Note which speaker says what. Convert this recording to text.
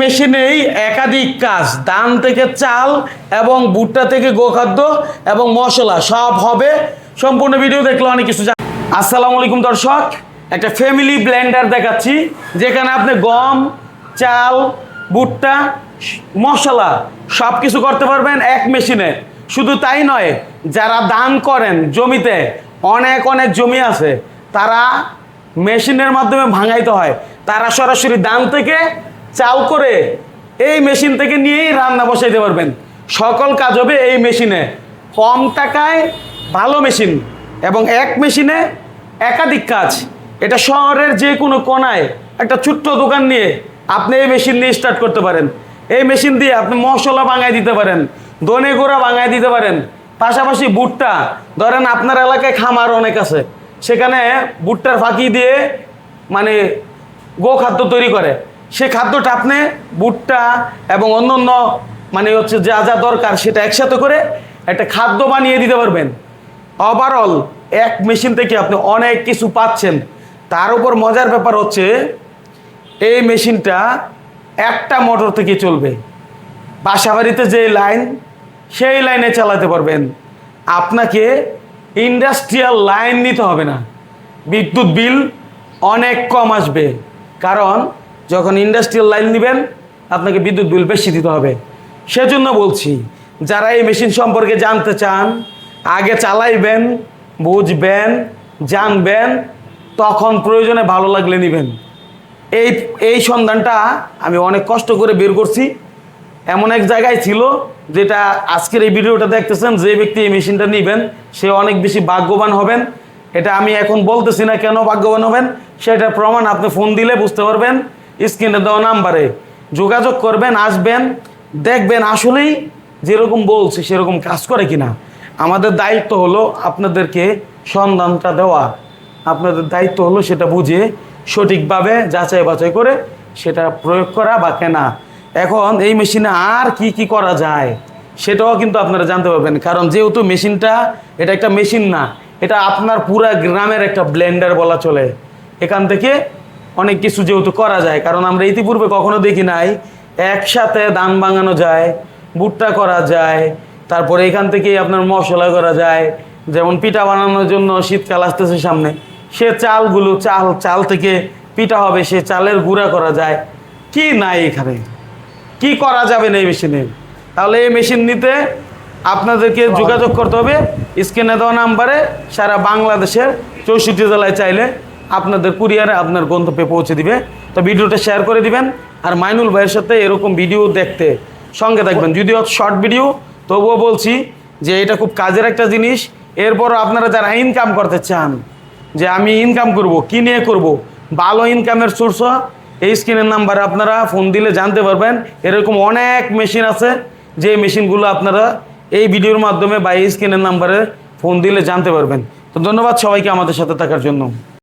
Speaker 1: মেশিনেই একাধিক কাজ, ধান থেকে চাল এবং ভুট্টা থেকে গোখাদ্য এবং মশলা, সব হবে সম্পূর্ণ ভিডিও দেখলে অনেক কিছু আসসালামু আলাইকুম দর্শক, একটা ফ্যামিলি ব্লেন্ডার দেখাচ্ছি, যেখানে আপনি গম, চাল, ভুট্টা, মশলা সব কিছু করতে পারবেন এক মেশিনে। শুধু তাই নয়, যারা দান করেন জমিতে, অনেক অনেক জমি আছে, তারা মেশিনের মাধ্যমে ভাঙাইতে হয়। তারা সরাসরি দান থেকে চাল করে এই মেশিন থেকে নিয়েই রান্না বসাইতে পারবেন। সকল কাজ হবে এই মেশিনে। কম টাকায় ভালো মেশিন এবং এক মেশিনে একাধিক কাজ। এটা শহরের যে কোনো কোনায় একটা ছোট্ট দোকান নিয়ে আপনি এই মেশিন নিয়ে স্টার্ট করতে পারেন। এই মেশিন দিয়ে আপনি মশলা বাঙাই দিতে পারেন দনে গোড়া বাঙাই দিতে পারেন। পাশাপাশি বুটটা ধরেন আপনার এলাকায় খামার অনেক আছে। সেখানে ভুট্টার ফাঁকি দিয়ে মানে গো খাদ্য তৈরি করে। সে খাদ্যটা আপনি ভুট্টা এবং অন্য অন্য মানে হচ্ছে যা যা দরকার সেটা একসাথে করে একটা খাদ্য বানিয়ে দিতে পারবেন। ওভারঅল এক মেশিন থেকে আপনি অনেক কিছু পাচ্ছেন। তার উপর মজার ব্যাপার হচ্ছে, এই মেশিনটা একটা মোটর থেকে চলবে। বাসাবাড়িতে যে লাইন সেই লাইনে চালাতে পারবেন। আপনাকে ইন্ডাস্ট্রিয়াল লাইন নিতে হবে না। বিদ্যুৎ বিল অনেক কম আসবে। কারণ যখন ইন্ডাস্ট্রিয়াল লাইন নেবেন আপনাকে বিদ্যুৎ বিল বেশি দিতে হবে। সেজন্য বলছি, যারা এই মেশিন সম্পর্কে জানতে চান, আগে চালাইবেন, বুঝবেন, জানবেন, তখন প্রয়োজনে ভালো লাগলে নেবেন। এই এই সন্ধানটা আমি অনেক কষ্ট করে বের করছি। এমন এক জায়গায় ছিল, যেটা আজকের এই ভিডিওটা দেখতেছেন, যে ব্যক্তি এই মেশিনটা নেবেন, সে অনেক বেশি ভাগ্যবান হবেন। এটা আমি এখন বলতেছি না কেন ভাগ্যবান হবেন, সেটার প্রমাণ আপনি ফোন দিলে বুঝতে পারবেন। স্ক্রিনে দেওয়া নাম্বারে যোগাযোগ করবেন, আসবেন, দেখবেন আসলেই যেরকম বলছি, সেরকম কাজ করে কিনা। আমাদের দায়িত্ব হলো আপনাদেরকে সন্ধানটা দেওয়া। আপনাদের দায়িত্ব হলো সেটা বুঝে, সঠিকভাবে যাচাই বাছাই করে সেটা প্রয়োগ করা বা কেনা। এখন এই মেশিনে আর কি কি করা যায়, সেটাও কিন্তু আপনারা জানতে পারবেন। কারণ যেহেতু মেশিনটা, এটা একটা মেশিন না, এটা আপনার পুরা গ্রামের একটা ব্লেন্ডার বলা চলে। এখান থেকে অনেক কিছু যেহেতু করা যায়, কারণ আমরা ইতিপূর্বে কখনো দেখি নাই, একসাথে ধান ভাঙানো যায়, ভুট্টা করা যায়, তারপরে এখান থেকেই আপনার মশলা করা যায়, যেমন পিঠা বানানোর জন্য শীতকাল আসতেছে সামনে, সে চালগুলো চাল চাল থেকে পিঠা হবে, সে চালের গুঁড়া করা যায়, কি নাই এখানে? কি করা যাবে না এই মেশিনে? তাহলে এই মেশিন নিতে আপনাদেরকে যোগাযোগ করতে হবে, স্ক্রিনে দেওয়া নাম্বারে সারা বাংলাদেশের চৌষট্টি জেলায় চাইলে আপনাদের কুরিয়ারে আপনার গন্তব্যে পৌঁছে দিবে। তো ভিডিওটা শেয়ার করে দিবেন আর মাইনুল ভাইয়ের সাথে এরকম ভিডিও দেখতে সঙ্গে থাকবেন। যদিও শর্ট ভিডিও তবুও বলছি যে এটা খুব কাজের একটা জিনিস। এরপর আপনারা যারা ইনকাম করতে চান, যে আমি ইনকাম করব, কি নিয়ে করব, ভালো ইনকামের সোর্স এই স্ক্রিনের নাম্বারে আপনারা ফোন দিলে জানতে পারবেন। এরকম অনেক মেশিন আছে, যে মেশিনগুলো আপনারা এই ভিডিওর মাধ্যমে বা এই স্ক্রিনের নাম্বারে ফোন দিলে জানতে পারবেন। তো ধন্যবাদ সবাইকে আমাদের সাথে থাকার জন্য।